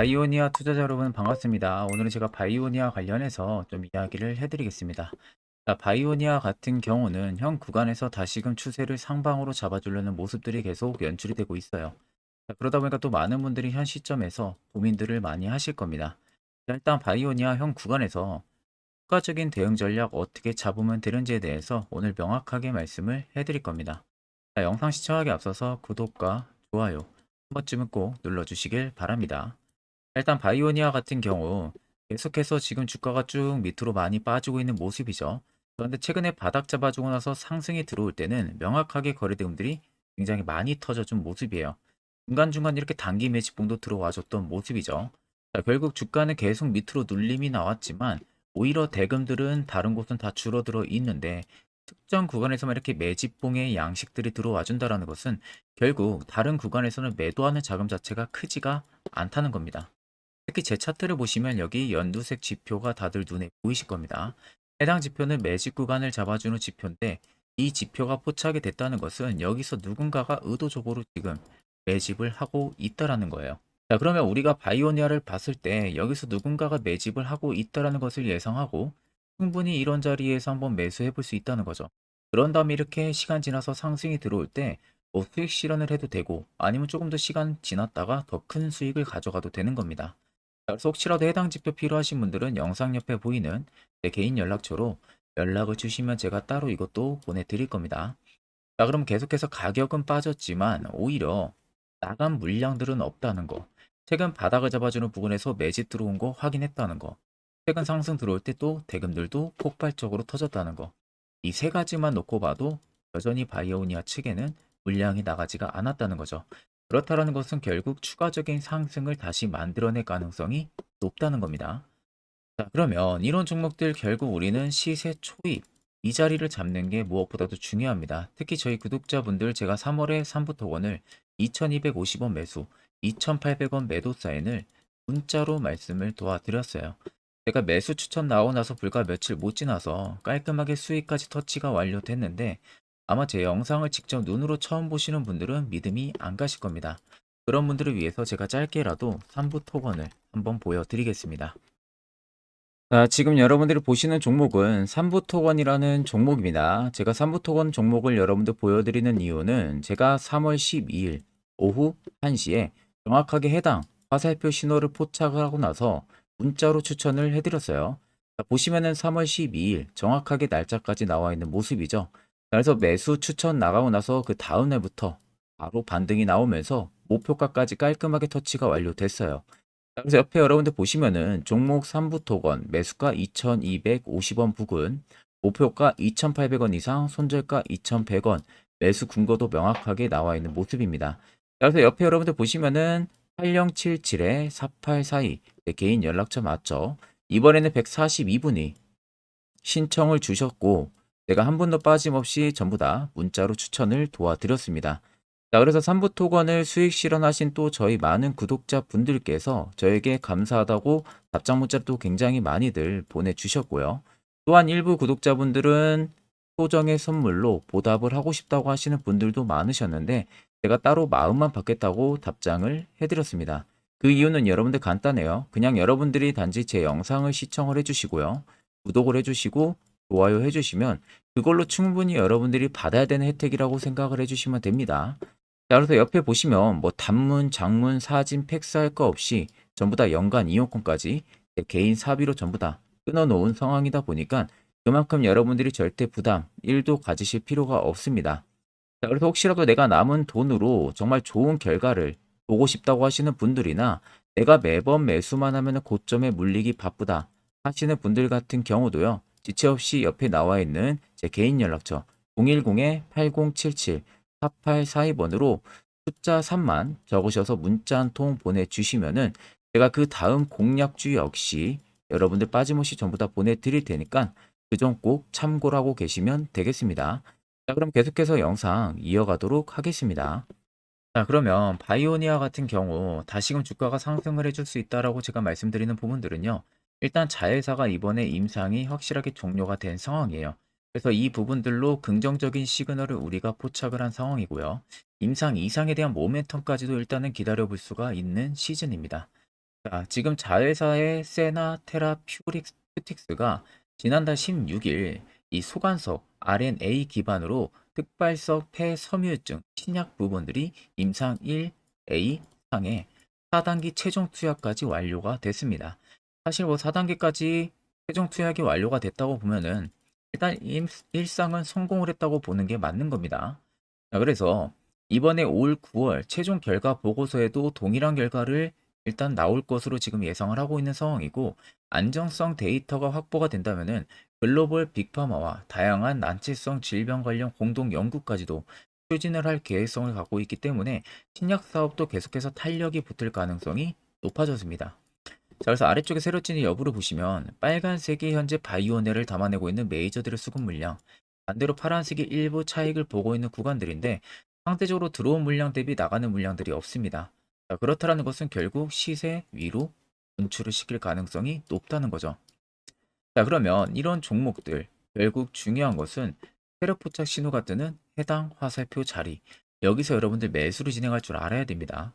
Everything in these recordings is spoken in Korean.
바이오니아 투자자 여러분 반갑습니다. 오늘은 제가 바이오니아 관련해서 좀 이야기를 해드리겠습니다. 자, 바이오니아 같은 경우는 현 구간에서 다시금 추세를 상방으로 잡아주려는 모습들이 계속 연출이 되고 있어요. 자, 그러다 보니까 또 많은 분들이 현 시점에서 고민들을 많이 하실 겁니다. 자, 일단 바이오니아 현 구간에서 추가적인 대응 전략 어떻게 잡으면 되는지에 대해서 오늘 명확하게 말씀을 해드릴 겁니다. 자, 영상 시청하기 앞서서 구독과 좋아요 한 번쯤은 꼭 눌러주시길 바랍니다. 일단 바이오니아 같은 경우 계속해서 지금 주가가 쭉 밑으로 많이 빠지고 있는 모습이죠. 그런데 최근에 바닥 잡아주고 나서 상승이 들어올 때는 명확하게 거래대금들이 굉장히 많이 터져준 모습이에요. 중간중간 이렇게 단기 매집봉도 들어와줬던 모습이죠. 자, 결국 주가는 계속 밑으로 눌림이 나왔지만 오히려 대금들은 다른 곳은 다 줄어들어 있는데 특정 구간에서만 이렇게 매집봉의 양식들이 들어와 준다라는 것은 결국 다른 구간에서는 매도하는 자금 자체가 크지가 않다는 겁니다. 특히 제 차트를 보시면 여기 연두색 지표가 다들 눈에 보이실 겁니다. 해당 지표는 매집 구간을 잡아주는 지표인데 이 지표가 포착이 됐다는 것은 여기서 누군가가 의도적으로 지금 매집을 하고 있다라는 거예요. 자, 그러면 우리가 바이오니아를 봤을 때 여기서 누군가가 매집을 하고 있다라는 것을 예상하고 충분히 이런 자리에서 한번 매수해 볼 수 있다는 거죠. 그런 다음에 이렇게 시간 지나서 상승이 들어올 때 뭐 수익 실현을 해도 되고 아니면 조금 더 시간 지났다가 더 큰 수익을 가져가도 되는 겁니다. 자, 그래서 혹시라도 해당 지표 필요하신 분들은 영상 옆에 보이는 제 개인 연락처로 연락을 주시면 제가 따로 이것도 보내드릴 겁니다. 자, 그럼 계속해서 가격은 빠졌지만 오히려 나간 물량들은 없다는 거. 최근 바닥을 잡아주는 부분에서 매집 들어온 거 확인했다는 거. 최근 상승 들어올 때 또 대금들도 폭발적으로 터졌다는 거. 이 세 가지만 놓고 봐도 여전히 바이오니아 측에는 물량이 나가지가 않았다는 거죠. 그렇다라는 것은 결국 추가적인 상승을 다시 만들어낼 가능성이 높다는 겁니다. 자, 그러면 이런 종목들 결국 우리는 시세 초입 이 자리를 잡는 게 무엇보다도 중요합니다. 특히 저희 구독자분들 제가 3월에 3부토건을 2250원 매수, 2800원 매도 사인을 문자로 말씀을 도와드렸어요. 제가 매수 추천 나오고 나서 불과 며칠 못 지나서 깔끔하게 수익까지 터치가 완료됐는데 아마 제 영상을 직접 눈으로 처음 보시는 분들은 믿음이 안 가실 겁니다. 그런 분들을 위해서 제가 짧게라도 3부 토건을 한번 보여드리겠습니다. 자, 지금 여러분들이 보시는 종목은 3부 토건이라는 종목입니다. 제가 3부 토건 종목을 여러분들 보여드리는 이유는 제가 3월 12일 오후 1시에 정확하게 해당 화살표 신호를 포착을 하고 나서 문자로 추천을 해드렸어요. 자, 보시면은 3월 12일 정확하게 날짜까지 나와 있는 모습이죠. 그래서 매수 추천 나가고 나서 그 다음 날부터 바로 반등이 나오면서 목표가까지 깔끔하게 터치가 완료됐어요. 자, 그래서 옆에 여러분들 보시면은 종목 3부 토건 매수가 2250원 부근 목표가 2800원 이상 손절가 2100원 매수 근거도 명확하게 나와 있는 모습입니다. 자, 그래서 옆에 여러분들 보시면은 8077에 4842 개인 연락처 맞죠? 이번에는 142분이 신청을 주셨고 제가 한 분도 빠짐없이 전부 다 문자로 추천을 도와드렸습니다. 자, 그래서 3부 토건을 수익 실현하신 또 저희 많은 구독자 분들께서 저에게 감사하다고 답장 문자도 굉장히 많이들 보내주셨고요. 또한 일부 구독자분들은 소정의 선물로 보답을 하고 싶다고 하시는 분들도 많으셨는데 제가 따로 마음만 받겠다고 답장을 해드렸습니다. 그 이유는 여러분들 간단해요. 그냥 여러분들이 단지 제 영상을 시청을 해주시고요. 구독을 해주시고 좋아요 해주시면 그걸로 충분히 여러분들이 받아야 되는 혜택이라고 생각을 해주시면 됩니다. 자, 그래서 옆에 보시면 뭐 단문, 장문, 사진, 팩스 할 거 없이 전부 다 연간 이용권까지 제 개인 사비로 전부 다 끊어놓은 상황이다 보니까 그만큼 여러분들이 절대 부담 1도 가지실 필요가 없습니다. 자, 그래서 혹시라도 내가 남은 돈으로 정말 좋은 결과를 보고 싶다고 하시는 분들이나 내가 매번 매수만 하면 고점에 물리기 바쁘다 하시는 분들 같은 경우도요. 지체 없이 옆에 나와 있는 제 개인 연락처 010-8077-4842번으로 숫자 3만 적으셔서 문자 한 통 보내주시면은 제가 그 다음 공략주 역시 여러분들 빠짐없이 전부 다 보내드릴 테니까 그 점 꼭 참고를 하고 계시면 되겠습니다. 자, 그럼 계속해서 영상 이어가도록 하겠습니다. 자, 그러면 바이오니아 같은 경우 다시금 주가가 상승을 해줄 수 있다라고 제가 말씀드리는 부분들은요. 일단 자회사가 이번에 임상이 확실하게 종료가 된 상황이에요. 그래서 이 부분들로 긍정적인 시그널을 우리가 포착을 한 상황이고요. 임상 이상에 대한 모멘텀까지도 일단은 기다려 볼 수가 있는 시즌입니다. 자, 지금 자회사의 세나 테라퓨틱스가 지난달 16일 이 소관석 RNA 기반으로 특발석 폐섬유증 신약 부분들이 임상 1A 상에 4단기 최종 투약까지 완료가 됐습니다. 사실 뭐 4단계까지 최종 투약이 완료가 됐다고 보면은 일단 임- 일상은 성공을 했다고 보는 게 맞는 겁니다. 자, 그래서 이번에 올 9월 최종 결과 보고서에도 동일한 결과를 일단 나올 것으로 지금 예상을 하고 있는 상황이고 안정성 데이터가 확보가 된다면은 글로벌 빅파마와 다양한 난치성 질병 관련 공동 연구까지도 추진을 할 계획성을 갖고 있기 때문에 신약 사업도 계속해서 탄력이 붙을 가능성이 높아졌습니다. 자, 그래서 아래쪽에 세로찐의 여부를 보시면 빨간색이 현재 바이오네를 담아내고 있는 메이저들의 수급 물량, 반대로 파란색이 일부 차익을 보고 있는 구간들인데 상대적으로 들어온 물량 대비 나가는 물량들이 없습니다. 자, 그렇다라는 것은 결국 시세 위로 분출을 시킬 가능성이 높다는 거죠. 자, 그러면 이런 종목들 결국 중요한 것은 세력 포착 신호가 뜨는 해당 화살표 자리. 여기서 여러분들 매수를 진행할 줄 알아야 됩니다.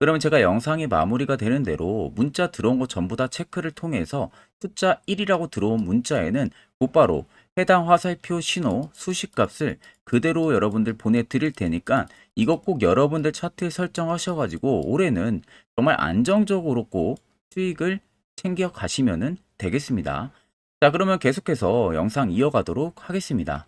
그러면 제가 영상이 마무리가 되는 대로 문자 들어온 거 전부 다 체크를 통해서 숫자 1이라고 들어온 문자에는 곧바로 해당 화살표 신호 수식 값을 그대로 여러분들 보내드릴 테니까 이거 꼭 여러분들 차트에 설정하셔가지고 올해는 정말 안정적으로 꼭 수익을 챙겨 가시면 되겠습니다. 자, 그러면 계속해서 영상 이어가도록 하겠습니다.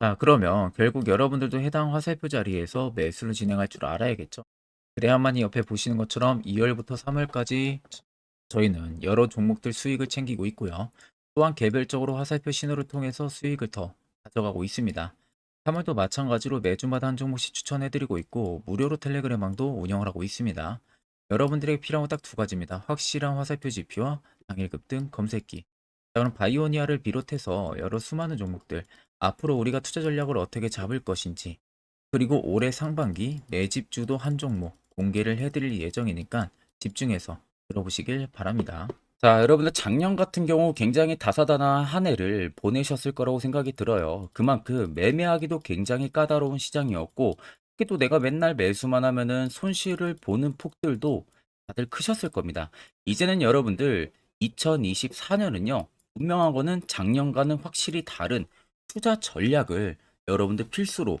자, 그러면 결국 여러분들도 해당 화살표 자리에서 매수를 진행할 줄 알아야겠죠. 그래야만이 옆에 보시는 것처럼 2월부터 3월까지 저희는 여러 종목들 수익을 챙기고 있고요. 또한 개별적으로 화살표 신호를 통해서 수익을 더 가져가고 있습니다. 3월도 마찬가지로 매주마다 한 종목씩 추천해드리고 있고 무료로 텔레그램망도 운영을 하고 있습니다. 여러분들에게 필요한 건 딱 두 가지입니다. 확실한 화살표 지표와 당일 급등 검색기. 자, 그럼 바이오니아를 비롯해서 여러 수많은 종목들 앞으로 우리가 투자 전략을 어떻게 잡을 것인지 그리고 올해 상반기 매집주도 한 종목 공개를 해드릴 예정이니까 집중해서 들어보시길 바랍니다. 자, 여러분들 작년 같은 경우 굉장히 다사다난한 한 해를 보내셨을 거라고 생각이 들어요. 그만큼 매매하기도 굉장히 까다로운 시장이었고, 특히 또 내가 맨날 매수만 하면은 손실을 보는 폭들도 다들 크셨을 겁니다. 이제는 여러분들 2024년은요, 분명한 거는 작년과는 확실히 다른 투자 전략을 여러분들 필수로